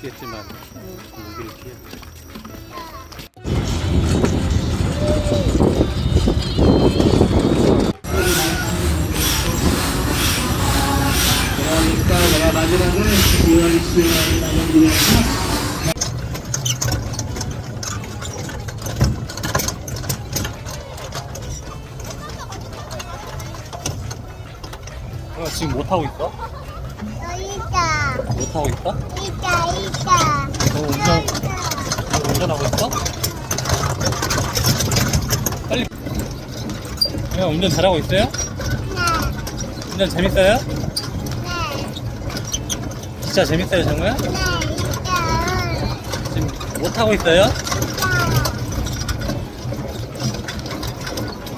있겠지만 무기를 피해. 그러니까 어, 지금 못 하고 있어? 여기 있다. 못 하고 있어? 있다, 있다. 너 운전 너 운전하고 있어? 빨리. 야, 운전 잘하고 있어요? 네, 운전 재밌어요? 네, 진짜 재밌어요, 정우야? 네, 있다. 지금 못 하고 있어요?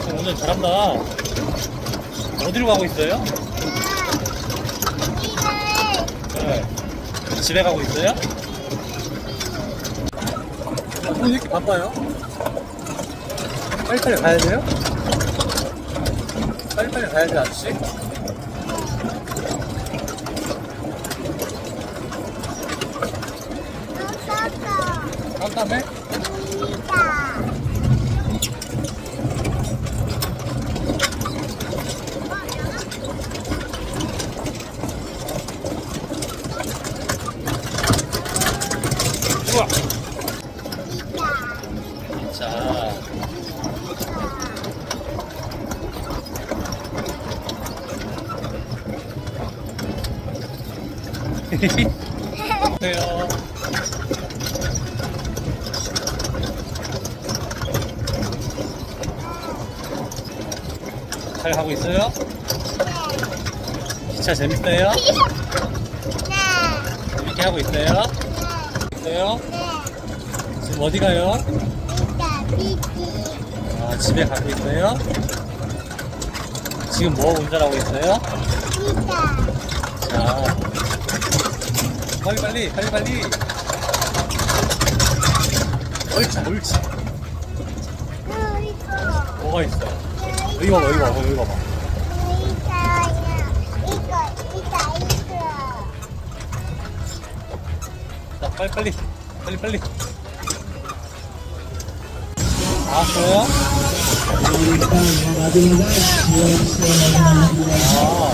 어, 운전 잘한다. 어디로 가고 있어요? 집에 가고 있어요? 어, 왜 이렇게 바빠요? 빨리빨리 가야 돼요? 빨리빨리 가야지, 아저씨. 없었어. 깜깜해? 있다. 자, 안녕하세요. 잘 가고 있어요? 기차 재밌어요? 네, 재밌게 하고 있어요? 있어요? 네. 지금 어디 가요? 아, 집에 가고 있어요? 지금 뭐 운전하고 있어요? 자, 빨리 빨리 빨리 빨리. 옳지 옳지. 뭐가 있어? 여기 봐봐 여기 봐봐 여기 봐봐. 자 빨리 빨리 빨리 빨리. 수행을 나눠드려서 아.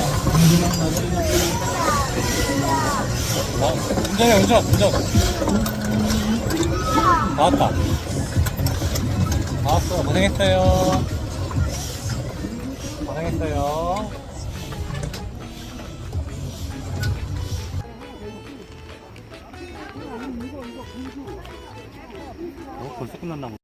아, 운전해 운전 운전. 나왔다. 나왔어 고생했어요. 고생했어요. 벌써 끝났나 보다.